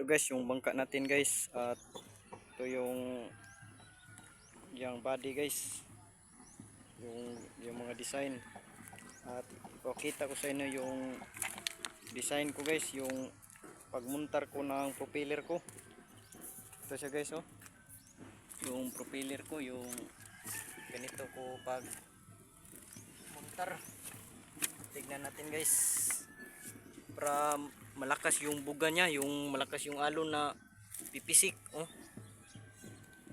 Ito guys, yung bangka natin guys. At ito yung yung body guys. Yung yung mga design. At ipakita ko sa inyo yung design ko guys, yung pagmuntar ko ng propeller ko. Ito siya guys oh. Yung propeller ko, yung ganito ko pag muntar. Tignan natin guys. Para malakas yung buga niya, yung malakas yung alon na pipisik. Oh.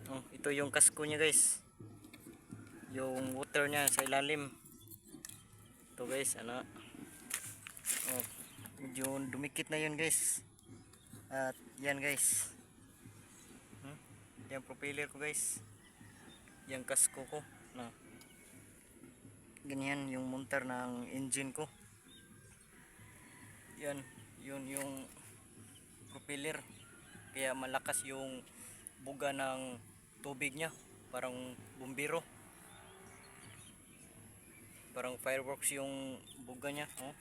Oh, ito yung kasko niya guys. Yung water niya sa ilalim. Ito guys, ano. Oh, medyo dumikit na yun guys. At yan guys. Hmm? Yan propeller ko guys. Yan kasko ko. Na. Ganyan yung muntar ng engine ko. Yan, yun yung propeller. Kaya malakas yung buga ng tubig niya. Parang bumbiro. Parang fireworks yung buga niya. Oh.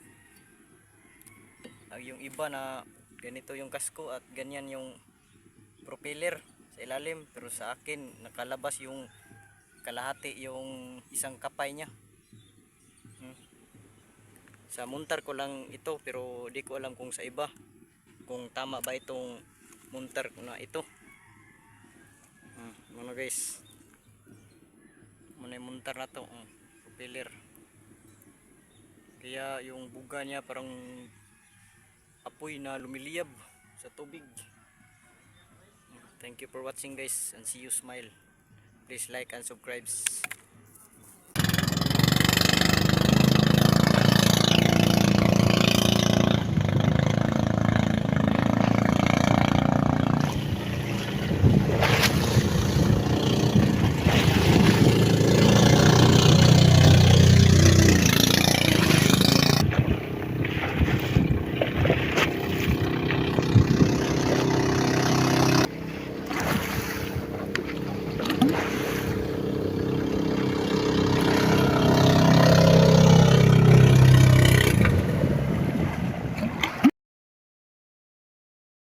Ah, yung iba na ganito yung kasko at ganyan yung propeller sa ilalim. Pero sa akin, nakalabas yung kalahati yung isang kapay niya. Hmm. Sa muntar ko lang ito pero di ko alam kung sa iba kung tama ba itong muntar na ito. Hmm, ano guys? Muna yung muntar na to, oh, propeller. Kaya yung buga niya parang apoy na lumiliyab sa tubig. Thank you for watching guys and see you smile. Please like and subscribe.